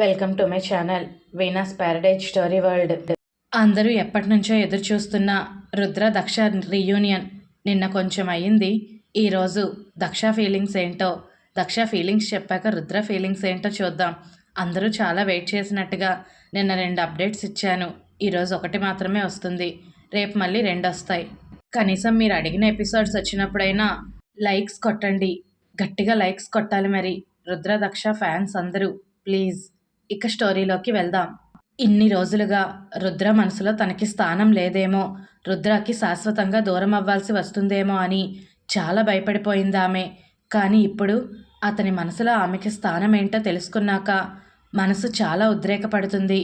Welcome to my channel Veena's paradise story world అందరూ ఎప్పటి నుంచో ఎదురు చూస్తున్న రుద్ర దక్ష రీయూనియన్ నిన్న కొంచెం అయ్యింది. ఈరోజు దక్ష ఫీలింగ్స్ ఏంటో దక్ష ఫీలింగ్స్ చెప్పాక రుద్ర ఫీలింగ్స్ ఏంటో చూద్దాం. అందరూ చాలా వెయిట్ చేసినట్టుగా నిన్న రెండు అప్డేట్స్ ఇచ్చాను. ఈరోజు ఒకటి మాత్రమే వస్తుంది. రేపు మళ్ళీ రెండు వస్తాయి. కనీసం మీరు అడిగిన ఎపిసోడ్స్ వచ్చినప్పుడైనా లైక్స్ కొట్టండి. గట్టిగా లైక్స్ కొట్టాలి మరి. రుద్ర దక్ష ఫ్యాన్స్ అందరూ ప్లీజ్ ఇక స్టోరీలోకి వెళ్దాం. ఇన్ని రోజులుగా రుద్ర మనసులో తనకి స్థానం లేదేమో రుద్రకి శాశ్వతంగా దూరం అవ్వాల్సి వస్తుందేమో అని చాలా భయపడిపోయింది ఆమె. కానీ ఇప్పుడు అతని మనసులో ఆమెకి స్థానం ఏంటో తెలుసుకున్నాక మనసు చాలా ఉద్రేకపడుతుంది.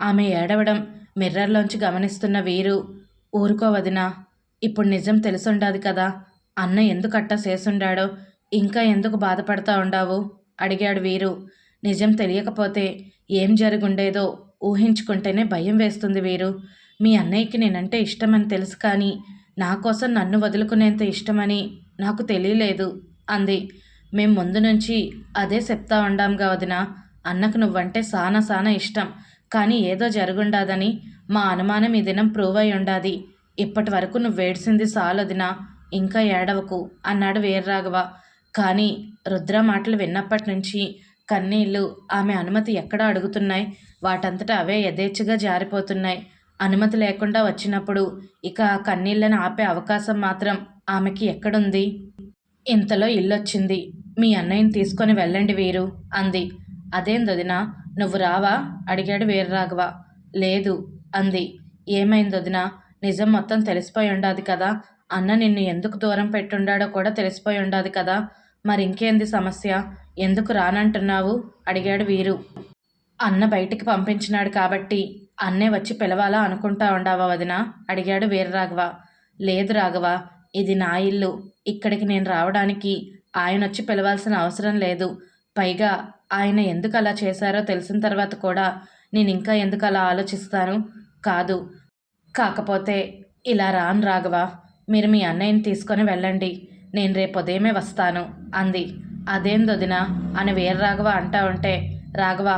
ఆమె ఏడవడం మిర్రర్లోంచి గమనిస్తున్న వీరు ఊరుకోవదినా ఇప్పుడు నిజం తెలుసుండాది కదా అన్న ఎందుకు అట్టా చేసుండాడో ఇంకా ఎందుకు బాధపడతా ఉండావు? అడిగాడు వీరు. నిజం తెలియకపోతే ఏం జరుగుండేదో ఊహించుకుంటేనే భయం వేస్తుంది వీరు. మీ అన్నయ్యకి నేనంటే ఇష్టమని తెలుసు కానీ నా కోసం నన్ను వదులుకునేంత ఇష్టమని నాకు తెలియలేదు అంది. మేం ముందు నుంచి అదే చెప్తా ఉండాంగా వదిన. అన్నకు నువ్వంటే సానా సానా ఇష్టం కానీ ఏదో జరుగుండాదని మా అనుమానం ఈ దినం ప్రూవ్ అయి ఉండాది. ఇప్పటి వరకు నువ్వు వేడిసింది సాలొదినా ఇంకా ఏడవకు అన్నాడు వీర్రాఘవ. కానీ రుద్ర మాటలు విన్నప్పటి నుంచి కన్నీళ్ళు ఆమె అనుమతి ఎక్కడ అడుగుతున్నాయి? వాటంతటా అవే యథేచ్ఛగా జారిపోతున్నాయి. అనుమతి లేకుండా వచ్చినప్పుడు ఇక ఆ కన్నీళ్ళని ఆపే అవకాశం మాత్రం ఆమెకి ఎక్కడుంది? ఇంతలో ఇల్లొచ్చింది. మీ అన్నయ్యని తీసుకొని వెళ్ళండి వీరు అంది. అదేం వదినా నువ్వు రావా? అడిగాడు వీరరాఘవ. లేదు అంది. ఏమైంది వదినా? నిజం మొత్తం తెలిసిపోయి ఉండాది కదా. అన్న నిన్ను ఎందుకు దూరం పెట్టుండాడో కూడా తెలిసిపోయి ఉండాది కదా. మరి ఇంకేంది సమస్య? ఎందుకు రానంటున్నావు? అడిగాడు వీరు. అన్న బయటికి పంపించినాడు కాబట్టి అన్నే వచ్చి పిలవాలా అనుకుంటా ఉండావా వదిన? అడిగాడు వీరరాఘవ. లేదు రాఘవ ఇది నా ఇల్లు. ఇక్కడికి నేను రావడానికి ఆయన వచ్చి పిలవాల్సిన అవసరం లేదు. పైగా ఆయన ఎందుకు అలా చేశారో తెలిసిన తర్వాత కూడా నేను ఇంకా ఎందుకు అలా ఆలోచిస్తాను? కాదు. కాకపోతే ఇలా రాను రాఘవ మీరు మీ అన్నయ్యని తీసుకొని వెళ్ళండి. నేను రేపు ఉదయమే వస్తాను అంది. అదేం వదిన అని వీర రాఘవ అంటా ఉంటే రాఘవ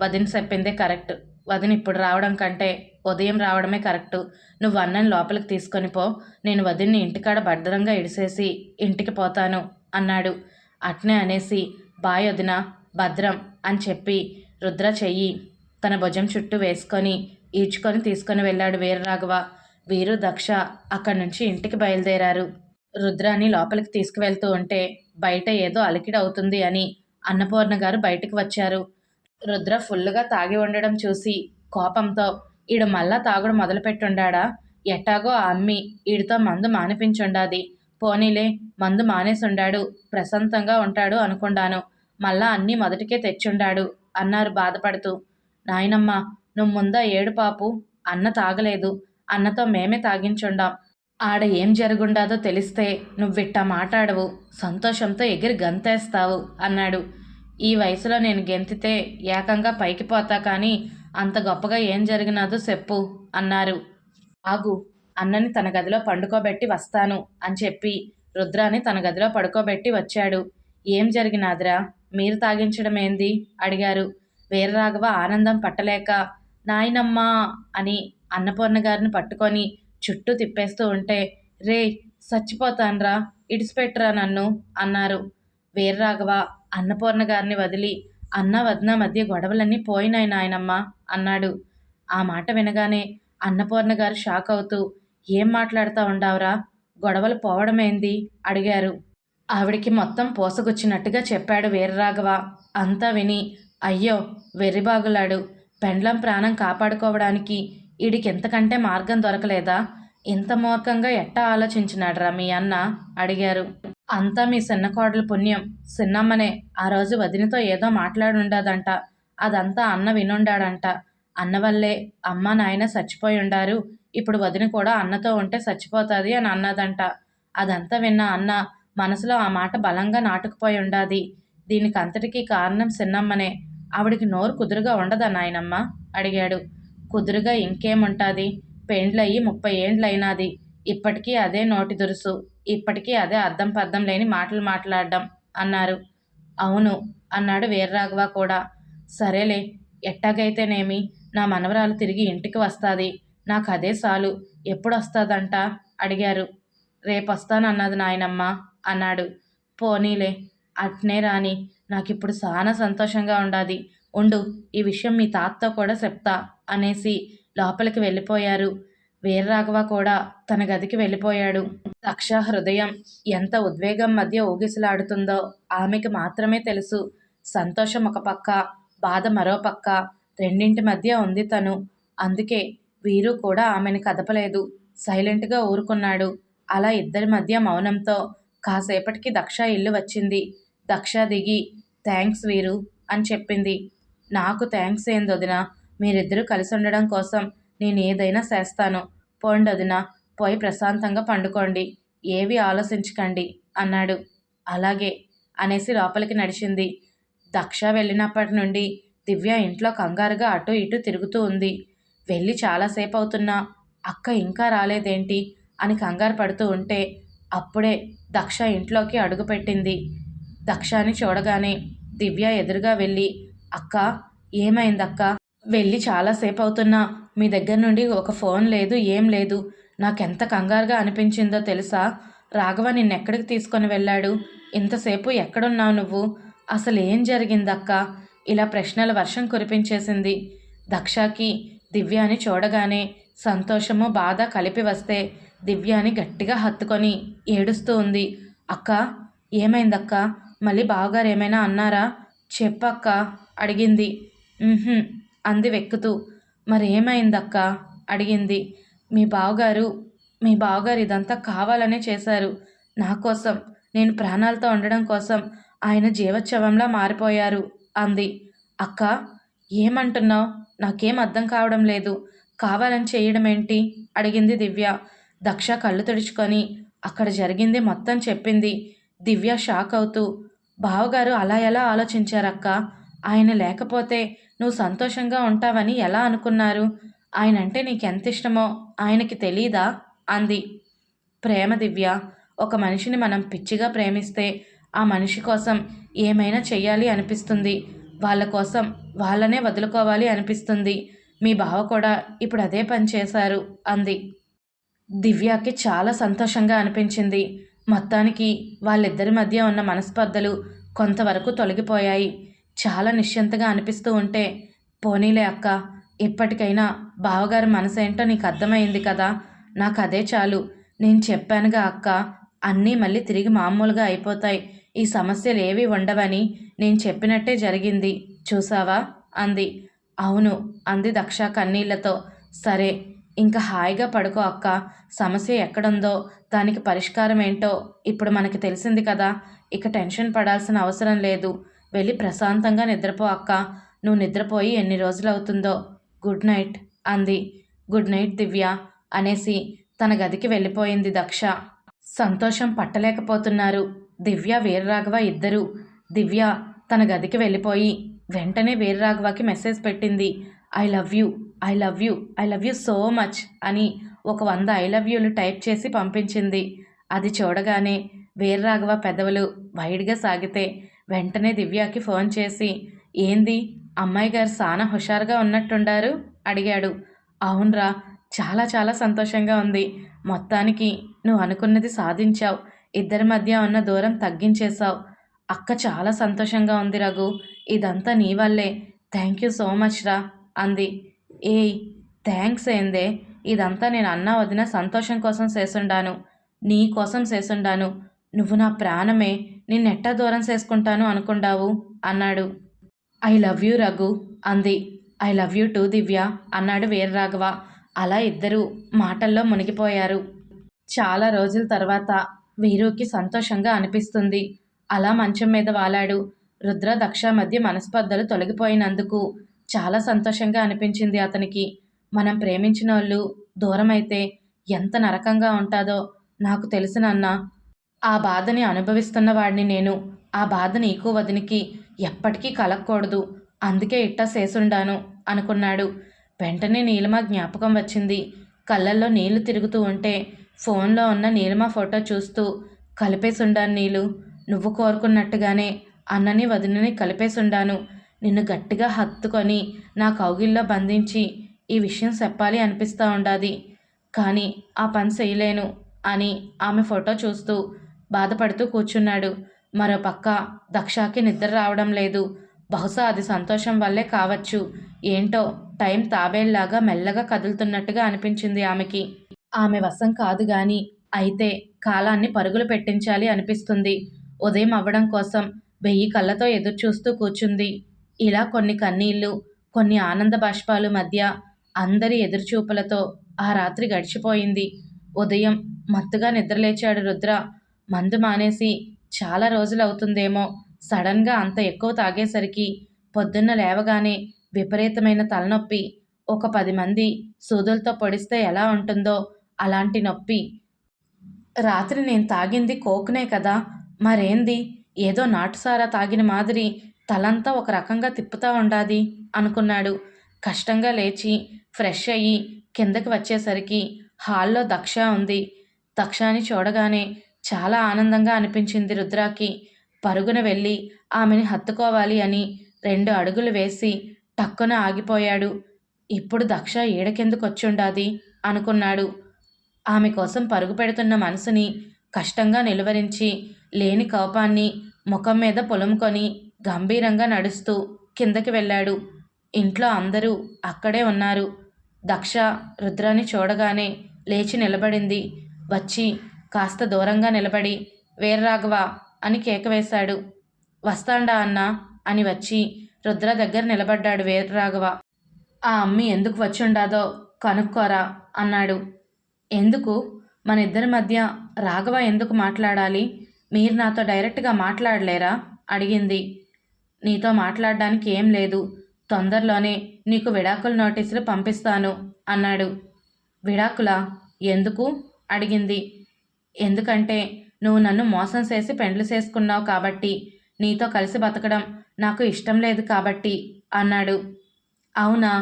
వదిన చెప్పిందే కరెక్ట్. వదిన ఇప్పుడు రావడం కంటే ఉదయం రావడమే కరెక్టు. నువ్వు అన్నని లోపలికి తీసుకొని పో నేను వదిన్ని ఇంటికాడ భద్రంగా ఇడిసేసి ఇంటికి పోతాను అన్నాడు. అట్నే అనేసి బాయ్ వదిన భద్రం అని చెప్పి రుద్ర చెయ్యి తన భుజం చుట్టూ వేసుకొని ఈడ్చుకొని తీసుకొని వెళ్ళాడు వీరరాఘవ వీరు దక్ష అక్కడి నుంచి ఇంటికి బయలుదేరారు. రుద్రాని లోపలికి తీసుకువెళ్తూ ఉంటే బయట ఏదో అలికిడి అవుతుంది అని అన్నపూర్ణ గారు బయటకు వచ్చారు. రుద్ర ఫుల్లుగా తాగి ఉండడం చూసి కోపంతో ఈడు మళ్ళా తాగుడు మొదలుపెట్టుండాడా? ఎట్టాగో ఆ అమ్మి ఈడితో మందు మానిపించుండాది. పోనీలే మందు మానేసుండాడు ప్రశాంతంగా ఉంటాడు అనుకున్నాను మళ్ళా అన్నీ మొదటికే తెచ్చుండాడు అన్నారు బాధపడుతూ. నాయనమ్మ నువ్వు ముందా ఏడు పాపు అన్న తాగలేదు. అన్నతో మేమే తాగించుండాం. ఆడ ఏం జరుగుండాదో తెలిస్తే నువ్విట్టా మాట్లాడవు సంతోషంతో ఎగిరి గంతేస్తావు అన్నాడు. ఈ వయసులో నేను గెంతితే ఏకంగా పైకి పోతా కానీ అంత గొప్పగా ఏం జరిగినాదో చెప్పు అన్నారు. ఆగు అన్నని తన గదిలో పండుకోబెట్టి వస్తాను అని చెప్పి రుద్రాని తన గదిలో పడుకోబెట్టి వచ్చాడు. ఏం జరిగినాదిరా? మీరు తాగించడం ఏంది అడిగారు. వీరరాఘవ ఆనందం పట్టలేక నాయనమ్మా అని అన్నపూర్ణ గారిని పట్టుకొని చుట్టూ తిప్పేస్తూ ఉంటే రే చచ్చిపోతాన్రా ఇడిచిపెట్టురా నన్ను అన్నారు. వీర్రాఘవ అన్నపూర్ణ గారిని వదిలి అన్న వదిన మధ్య గొడవలన్నీ పోయినాయి నాయనమ్మ అన్నాడు. ఆ మాట వినగానే అన్నపూర్ణ గారు షాక్ అవుతూ ఏం మాట్లాడుతూ ఉండావురా? గొడవలు పోవడమేంది? అడిగారు. ఆవిడికి మొత్తం పోసగుచ్చినట్టుగా చెప్పాడు వీర్రాఘవ. అంతా విని అయ్యో వెర్రిబాగులాడు. పెండ్లం ప్రాణం కాపాడుకోవడానికి ఈడికి ఎంతకంటే మార్గం దొరకలేదా? ఇంత మూర్ఖంగా ఎట్టా ఆలోచించినాడురా మీ అన్న? అడిగారు. అంతా మీ సిన్న కోడలు పుణ్యం. సిన్నమ్మనే. ఆ రోజు వదినతో ఏదో మాట్లాడుండదంట. అదంతా అన్న వినుండాడంట. అన్న వల్లే అమ్మ నాయన చచ్చిపోయి ఉండారు ఇప్పుడు వదిన కూడా అన్నతో ఉంటే చచ్చిపోతుంది అని అన్నదంట. అదంతా విన్న అన్న మనసులో ఆ మాట బలంగా నాటుకుపోయి ఉండాది దీనికి అంతటికీ కారణం సిన్నమ్మనే. ఆవిడికి నోరు కుదురుగా ఉండదా నాయనమ్మ? అడిగాడు. కుదురుగా ఇంకేముంటుంది? పెండ్లయ్యి ముప్పై ఏండ్లైనాది. ఇప్పటికీ అదే నోటి దురుసు. ఇప్పటికీ అదే అర్థం పర్థం లేని మాటలు మాట్లాడడం అన్నారు. అవును అన్నాడు వీర్రాఘవ కూడా. సరేలే ఎట్టాగైతేనేమి? నా మనవరాలు తిరిగి ఇంటికి వస్తుంది. నాకు అదే చాలు ఎప్పుడు వస్తుందంట అడిగారు. రేపొస్తానన్నది నాయనమ్మ అన్నాడు. పోనీలే అట్నే రాని. నాకు ఇప్పుడు చాలా సంతోషంగా ఉండాది. ఉండు ఈ విషయం మీ తాతతో కూడా చెప్తా అనేసి లోపలికి వెళ్ళిపోయారు. వీరరాఘవ కూడా తన గదికి వెళ్ళిపోయాడు. దక్ష హృదయం ఎంత ఉద్వేగం మధ్య ఊగిసలాడుతుందో ఆమెకి మాత్రమే తెలుసు. సంతోషం ఒక పక్క బాధ మరో పక్క రెండింటి మధ్య ఉంది తను. అందుకే వీరు కూడా ఆమెను కదపలేదు. సైలెంట్గా ఊరుకున్నాడు. అలా ఇద్దరి మధ్య మౌనంతో కాసేపటికి దక్ష ఇల్లు వచ్చింది. దక్ష దిగి థ్యాంక్స్ వీరు అని చెప్పింది. నాకు థ్యాంక్స్ ఏంది వదిన మీరిద్దరూ కలిసి ఉండడం కోసం నేను ఏదైనా చేస్తాను. పోండి వదిన పోయి ప్రశాంతంగా పండుకోండి. ఏవి ఆలోచించకండి అన్నాడు. అలాగే అనేసి లోపలికి నడిచింది. దక్ష వెళ్ళినప్పటి నుండి దివ్య ఇంట్లో కంగారుగా అటు ఇటు తిరుగుతూ ఉంది. వెళ్ళి చాలాసేపు అవుతున్నా అక్క ఇంకా రాలేదేంటి అని కంగారు పడుతూ ఉంటే అప్పుడే దక్ష ఇంట్లోకి అడుగుపెట్టింది. దక్షని చూడగానే దివ్య ఎదురుగా వెళ్ళి అక్క ఏమైందక్క? వెళ్ళి చాలాసేపు అవుతున్నా మీ దగ్గర నుండి ఒక ఫోన్ లేదు ఏం లేదు. నాకెంత కంగారుగా అనిపించిందో తెలుసా? రాఘవ నిన్నెక్కడికి తీసుకొని వెళ్ళాడు? ఇంతసేపు ఎక్కడున్నావు నువ్వు? అసలు ఏం జరిగిందక్క? ఇలా ప్రశ్నల వర్షం కురిపించేసింది. దక్షకి దివ్యాని చూడగానే సంతోషము బాధ కలిపి వస్తే దివ్యాని గట్టిగా హత్తుకొని ఏడుస్తూ ఉంది. అక్క ఏమైందక్క? మళ్ళీ బావగారు ఏమైనా అన్నారా? చెప్పక్క అడిగింది. అంది వెక్కుతూ. మరేమైందక్క అడిగింది. మీ బావగారు మీ బావగారు ఇదంతా కావాలనే చేశారు. నా కోసం నేను ప్రాణాలతో ఉండడం కోసం ఆయన జీవోత్సవంలా మారిపోయారు అంది. అక్క ఏమంటున్నావు? నాకేం అర్థం కావడం లేదు. కావాలని చేయడం ఏంటి అడిగింది దివ్య. దక్ష కళ్ళు తుడుచుకొని అక్కడ జరిగింది మొత్తం చెప్పింది. దివ్య షాక్ అవుతూ బావగారు అలా ఎలా ఆలోచించారక్క? ఆయన లేకపోతే నువ్వు సంతోషంగా ఉంటావని ఎలా అనుకున్నారు? ఆయన అంటే నీకెంత ఇష్టమో ఆయనకి తెలీదా? అంది. ప్రేమ దివ్య ఒక మనిషిని మనం పిచ్చిగా ప్రేమిస్తే ఆ మనిషి కోసం ఏమైనా చెయ్యాలి అనిపిస్తుంది. వాళ్ళ కోసం వాళ్ళనే వదులుకోవాలి అనిపిస్తుంది. మీ బావ కూడా ఇప్పుడు అదే పని చేశారు అంది. దివ్యకి చాలా సంతోషంగా అనిపించింది. మొత్తానికి వాళ్ళిద్దరి మధ్య ఉన్న మనస్పర్ధలు కొంతవరకు తొలగిపోయాయి. చాలా నిశ్చింతగా అనిపిస్తూ ఉంటే పోనీలే అక్క ఇప్పటికైనా బావగారి మనసేంటో నీకు అర్థమైంది కదా నాకు అదే చాలు. నేను చెప్పానుగా అక్క అన్నీ మళ్ళీ తిరిగి మామూలుగా అయిపోతాయి. ఈ సమస్యలు ఏవి ఉండవని నేను చెప్పినట్టే జరిగింది. చూసావా? అంది. అవును అంది దక్ష కన్నీళ్ళతో. సరే ఇంకా హాయిగా పడుకో అక్క. సమస్య ఎక్కడుందో దానికి పరిష్కారం ఏంటో ఇప్పుడు మనకి తెలిసింది కదా. ఇక టెన్షన్ పడాల్సిన అవసరం లేదు. వెళ్ళి ప్రశాంతంగా నిద్రపో అక్క. నువ్వు నిద్రపోయి ఎన్ని రోజులు అవుతుందో గుడ్ నైట్ అంది. గుడ్ నైట్ దివ్య అనేసి తన గదికి వెళ్ళిపోయింది దక్ష. సంతోషం పట్టలేకపోతున్నారు. దివ్య వీరరాఘవ ఇద్దరు. దివ్య తన గదికి వెళ్ళిపోయి వెంటనే వీరరాఘవకి మెసేజ్ పెట్టింది. I love you I love you I love you so much అని ఒక వంద ఐ లవ్ యూలు టైప్ చేసి పంపించింది. అది చూడగానే వీరరాఘవ పెదవులు వైడ్గా సాగితే వెంటనే దివ్యాకి ఫోన్ చేసి ఏంది? అమ్మాయి గారు చాలా హుషారుగా ఉన్నట్టుండారు? అడిగాడు. అవునరా చాలా చాలా సంతోషంగా ఉంది. మొత్తానికి నువ్వు అనుకున్నది సాధించావు. ఇద్దరి మధ్య ఉన్న దూరం తగ్గించేశావు. అక్క చాలా సంతోషంగా ఉంది రఘు. ఇదంతా నీ వల్లే. థ్యాంక్ యూ సో మచ్ రా అంది. ఏయ్ థ్యాంక్స్ ఏందే? ఇదంతా నేను అన్నా వదిన సంతోషం కోసం చేసుండాను నీ కోసం చేసుండాను నువ్వు నా ప్రాణమే నిన్నెట్టా దూరం చేసుకుంటాను అనుకుండావు? అన్నాడు. ఐ లవ్ యూ రఘు అంది. ఐ లవ్ యూ టూ దివ్య అన్నాడు వీరరాఘవ. అలా ఇద్దరూ మాటల్లో మునిగిపోయారు. చాలా రోజుల తర్వాత వీరుకి సంతోషంగా అనిపిస్తుంది. అలా మంచం మీద వాలాడు. రుద్ర దక్ష మధ్య మనస్పర్ధలు తొలగిపోయినందుకు చాలా సంతోషంగా అనిపించింది అతనికి. మనం ప్రేమించిన వాళ్ళు దూరమైతే ఎంత నరకంగా ఉంటుందో నాకు తెలుసునన్నా ఆ బాధని అనుభవిస్తున్న వాడిని నేను. ఆ బాధ నీకు వదినికి ఎప్పటికీ కలగకూడదు అందుకే ఇట్టా చేసుండాను అనుకున్నాడు. వెంటనే నీలిమ జ్ఞాపకం వచ్చింది. కళ్ళల్లో నీళ్ళు తిరుగుతూ ఉంటే ఫోన్లో ఉన్న నీలిమ ఫోటో చూస్తూ కలిపేసుండాను నీళ్ళు నువ్వు కోరుకున్నట్టుగానే అన్నని వదినని కలిపేసుండాను. నిన్ను గట్టిగా హత్తుకొని నా కౌగిల్లో బంధించి ఈ విషయం చెప్పాలి అనిపిస్తూ ఉండాది. కానీ ఆ పని చేయలేను అని ఆమె ఫోటో చూస్తూ బాధపడుతూ కూర్చున్నాడు. మరోపక్క దక్షాకి నిద్ర రావడం లేదు. బహుశా అది సంతోషం వల్లే కావచ్చు. ఏంటో టైం తాబేళ్ళాగా మెల్లగా కదులుతున్నట్టుగా అనిపించింది ఆమెకి. ఆమె వశం కాదు గాని అయితే కాలాన్ని పరుగులు పెట్టించాలి అనిపిస్తుంది. ఉదయం అవ్వడం కోసం వెయ్యి కళ్ళతో ఎదురుచూస్తూ కూర్చుంది. ఇలా కొన్ని కన్నీళ్ళు కొన్ని ఆనంద బాష్పాలు మధ్య అందరి ఎదురుచూపులతో ఆ రాత్రి గడిచిపోయింది. ఉదయం మత్తుగా నిద్రలేచాడు రుద్ర. మందు మానేసి చాలా రోజులవుతుందేమో. సడన్గా అంత ఎక్కువ తాగేసరికి పొద్దున్న లేవగానే విపరీతమైన తలనొప్పి. ఒక పది మంది సూదులతో పొడిస్తే ఎలా ఉంటుందో అలాంటి నొప్పి. రాత్రి నేను తాగింది కోకునే కదా. మరేంది? ఏదో నాటుసారా తాగిన మాదిరి తలంతా ఒక రకంగా తిప్పుతా ఉండాది అనుకున్నాడు. కష్టంగా లేచి ఫ్రెష్ అయ్యి కిందకి వచ్చేసరికి హాల్లో దక్ష ఉంది. దక్షాని చూడగానే చాలా ఆనందంగా అనిపించింది రుద్రాకి. పరుగున వెళ్ళి ఆమెని హత్తుకోవాలి అని రెండు అడుగులు వేసి టక్కున ఆగిపోయాడు. ఇప్పుడు దక్ష ఏడకెందుకొచ్చుండాది అనుకున్నాడు. ఆమె కోసం పరుగు పెడుతున్న మనసుని కష్టంగా నిలువరించి లేని కోపాన్ని ముఖం మీద పొలుముకొని గంభీరంగా నడుస్తూ కిందకి వెళ్ళాడు. ఇంట్లో అందరూ అక్కడే ఉన్నారు. దక్ష రుద్రాని చూడగానే లేచి నిలబడింది. వచ్చి కాస్త దూరంగా నిలబడి వీర్రాఘవ అని కేక వేశాడు. వస్తాండా అన్నా అని వచ్చి రుద్ర దగ్గర నిలబడ్డాడు వీర్రాఘవ. ఆ అమ్మి ఎందుకు వచ్చుండాదో కనుక్కోరా అన్నాడు. ఎందుకు? మన ఇద్దరి మధ్య రాఘవ ఎందుకు మాట్లాడాలి? మీరు నాతో డైరెక్ట్గా మాట్లాడలేరా? అడిగింది. నీతో మాట్లాడడానికి ఏం లేదు. తొందరలోనే నీకు విడాకుల నోటీసులు పంపిస్తాను అన్నాడు. విడాకులా? ఎందుకు? అడిగింది. ఎందుకంటే నువ్వు నన్ను మోసం చేసి పెండ్లు చేసుకున్నావు కాబట్టి నీతో కలిసి బతకడం నాకు ఇష్టం లేదు కాబట్టి అన్నాడు. అవునా?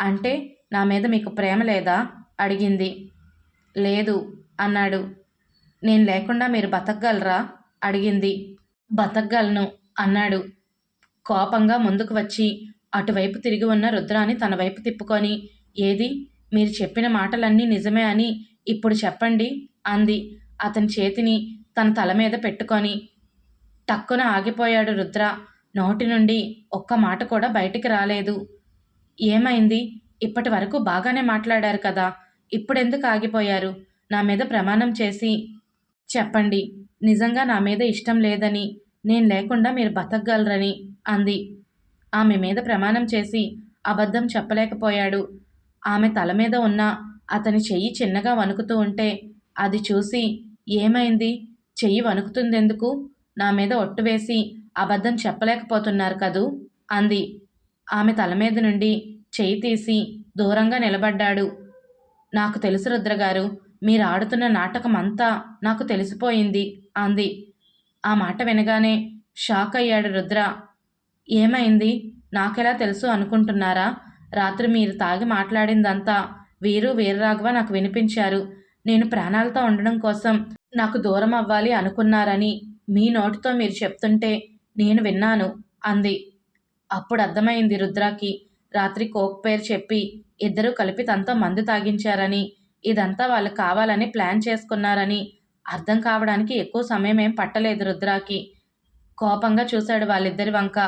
అంటే నా మీద మీకు ప్రేమ లేదా? అడిగింది. లేదు అన్నాడు. నేను లేకుండా మీరు బతకగలరా? అడిగింది. బతకగలను అన్నాడు. కోపంగా ముందుకు వచ్చి అటువైపు తిరిగి ఉన్న రుద్రాని తన వైపు తిప్పుకొని ఏది? మీరు చెప్పిన మాటలన్నీ నిజమే అని ఇప్పుడు చెప్పండి అంది. అతని చేతిని తన తల మీద పెట్టుకొని టక్కున ఆగిపోయాడు రుద్ర. నోటి నుండి ఒక్క మాట కూడా బయటికి రాలేదు. ఏమైంది? ఇప్పటి వరకు బాగానే మాట్లాడారు కదా. ఇప్పుడెందుకు ఆగిపోయారు? నా మీద ప్రమాణం చేసి చెప్పండి. నిజంగా నా మీద ఇష్టం లేదని నేను లేకుండా మీరు బతకగలరని అంది. ఆమె మీద ప్రమాణం చేసి అబద్ధం చెప్పలేకపోయాడు. ఆమె తల మీద ఉన్న అతని చెయ్యి చిన్నగా వణుకుతూ ఉంటే అది చూసి ఏమైంది? చెయ్యి వణుకుతుందెందుకు? నా మీద ఒట్టు వేసి అబద్ధం చెప్పలేకపోతున్నారు కదూ? అంది. ఆమె తల మీద నుండి చెయ్యి తీసి దూరంగా నిలబడ్డాడు. నాకు తెలుసు రుద్రగారు మీరు ఆడుతున్న నాటకం అంతా నాకు తెలిసిపోయింది అంది. ఆ మాట వినగానే షాక్ అయ్యాడు రుద్ర. ఏమైంది? నాకెలా తెలుసు అనుకుంటున్నారా? రాత్రి మీరు తాగి మాట్లాడిందంతా వీరు వీరరాఘవ నాకు వినిపించారు. నేను ప్రాణాలతో ఉండడం కోసం నాకు దూరం అవ్వాలి అనుకున్నారని మీ నోటితో మీరు చెప్తుంటే నేను విన్నాను అంది. అప్పుడు అర్థమైంది రుద్రాకి. రాత్రి కోక్ పేరు చెప్పి ఇద్దరూ కలిపి తనతో మందు తాగించారని ఇదంతా వాళ్ళు కావాలని ప్లాన్ చేసుకున్నారని అర్థం కావడానికి ఎక్కువ సమయం ఏం పట్టలేదు రుద్రాకి. కోపంగా చూశాడు వాళ్ళిద్దరి వంక.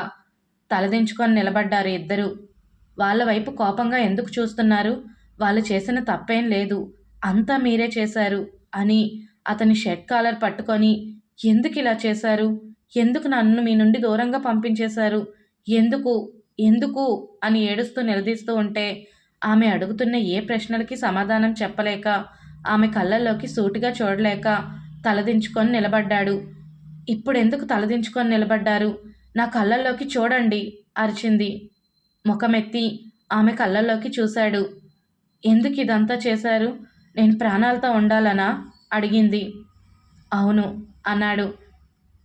తలదించుకొని నిలబడ్డారు ఇద్దరు. వాళ్ళ వైపు కోపంగా ఎందుకు చూస్తున్నారు? వాళ్ళు చేసిన తప్పేం లేదు. అంతా మీరే చేశారు అని అతని షర్ట్ కాలర్ పట్టుకొని ఎందుకు ఇలా చేశారు? ఎందుకు నన్ను మీ నుండి దూరంగా పంపించేశారు? ఎందుకు? ఎందుకు? అని ఏడుస్తూ నిలదీస్తూ ఉంటే ఆమె అడుగుతున్న ఏ ప్రశ్నలకి సమాధానం చెప్పలేక ఆమె కళ్ళల్లోకి సూటిగా చూడలేక తలదించుకొని నిలబడ్డాడు. ఇప్పుడెందుకు తలదించుకొని నిలబడ్డారు? నా కళ్ళల్లోకి చూడండి అరిచింది. ముఖమెత్తి ఆమె కళ్ళల్లోకి చూశాడు. ఎందుకు ఇదంతా చేశారు? నేను ప్రాణాలతో ఉండాలనా? అడిగింది. అవును అన్నాడు.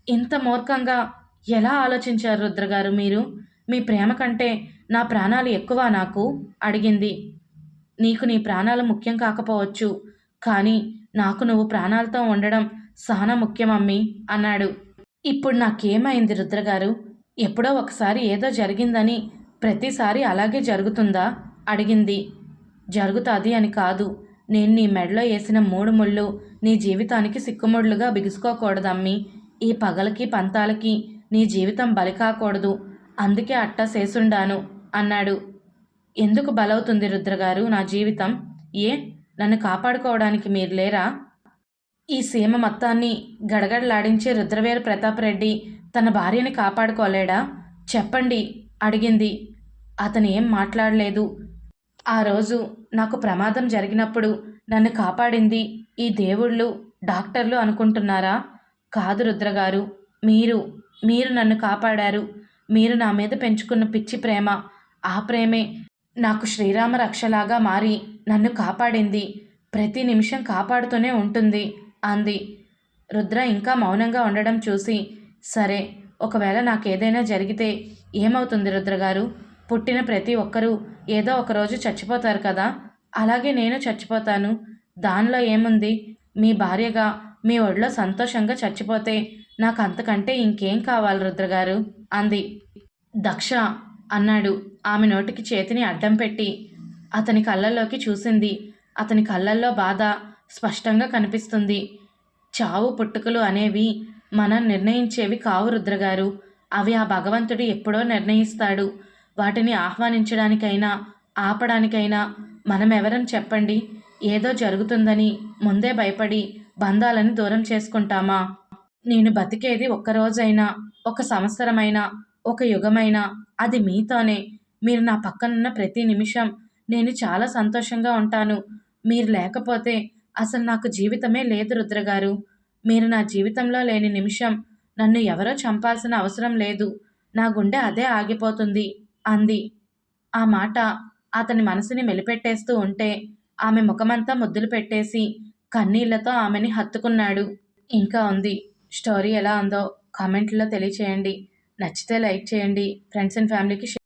ఇంత మూర్ఖంగా ఎలా ఆలోచించారు రుద్రగారు మీరు? మీ ప్రేమ కంటే నా ప్రాణాలు ఎక్కువ నాకు అడిగింది. నీకు నీ ప్రాణాలు ముఖ్యం కాకపోవచ్చు కానీ నాకు నువ్వు ప్రాణాలతో ఉండడం చాలా ముఖ్యం అమ్మి అన్నాడు. ఇప్పుడు నాకేమైంది రుద్రగారు? ఎప్పుడో ఒకసారి ఏదో జరిగిందని ప్రతిసారి అలాగే జరుగుతుందా? అడిగింది. జరుగుతుంది అని కాదు నేను నీ మెడలో వేసిన మూడు ముళ్ళు నీ జీవితానికి సిక్కుముళ్ళుగా బిగుసుకోకూడదమ్మి. ఈ పగలకి పంతాలకి నీ జీవితం బలి కాకూడదు. అందుకే అట్టా చేసుండాను అన్నాడు. ఎందుకు బలవుతుంది రుద్రగారు? నా జీవితం ఏ? నన్ను కాపాడుకోవడానికి మీరు లేరా? ఈ సీమ మొత్తాన్ని గడగడలాడించే రుద్రవేరు ప్రతాప్ రెడ్డి తన భార్యని కాపాడుకోలేడా? చెప్పండి అడిగింది. అతను ఏం మాట్లాడలేదు. ఆ రోజు నాకు ప్రమాదం జరిగినప్పుడు నన్ను కాపాడింది ఈ దేవుళ్ళు డాక్టర్లు అనుకుంటున్నారా? కాదు రుద్రగారు మీరు మీరు నన్ను కాపాడారు. మీరు నా మీద పెంచుకున్న పిచ్చి ప్రేమ ఆ ప్రేమే నాకు శ్రీరామ రక్షలాగా మారి నన్ను కాపాడింది. ప్రతి నిమిషం కాపాడుతూనే ఉంటుంది అంది. రుద్ర ఇంకా మౌనంగా ఉండడం చూసి సరే ఒకవేళ నాకేదైనా జరిగితే ఏమవుతుంది రుద్రగారు? పుట్టిన ప్రతి ఒక్కరూ ఏదో ఒకరోజు చచ్చిపోతారు కదా. అలాగే నేను చచ్చిపోతాను. దానిలో ఏముంది? మీ భార్యగా మీ ఒడిలో సంతోషంగా చచ్చిపోతే నాకు అంతకంటే ఇంకేం కావాలి రుద్రగారు? అంది. దక్ష అన్నాడు. ఆమె నోటికి చేతిని అడ్డం పెట్టి. అతని కళ్ళల్లోకి చూసింది. అతని కళ్ళల్లో బాధ స్పష్టంగా కనిపిస్తుంది. చావు పుట్టుకలు అనేవి మనం నిర్ణయించేవి కావు రుద్రగారు. అవి ఆ భగవంతుడు ఎప్పుడో నిర్ణయిస్తాడు. వాటిని ఆహ్వానించడానికైనా ఆపడానికైనా మనం ఎవరం చెప్పండి. ఏదో జరుగుతుందని ముందే భయపడి బంధాలను దూరం చేసుకుంటామా? నేను బతికేది ఒక్క రోజైనా ఒక సంవత్సరమైనా ఒక యుగమైనా అది మీతోనే. మీరు నా పక్కనున్న ప్రతి నిమిషం నేను చాలా సంతోషంగా ఉంటాను. మీరు లేకపోతే అసలు నాకు జీవితమే లేదు రుద్రగారు. మీరు నా జీవితంలో లేని నిమిషం నన్ను ఎవరో చంపాల్సిన అవసరం లేదు. నా గుండె అదే ఆగిపోతుంది. అంది. ఆ మాట అతని మనసుని మెలిపెట్టేస్తూ ఉంటే ఆమె ముఖమంతా ముద్దులు పెట్టేసి కన్నీళ్ళతో ఆమెని హత్తుకున్నాడు. ఇంకా ఉంది. స్టోరీ ఎలా ఉందో కామెంట్లో తెలియచేయండి. నచ్చితే లైక్ చేయండి. ఫ్రెండ్స్ అండ్ ఫ్యామిలీకి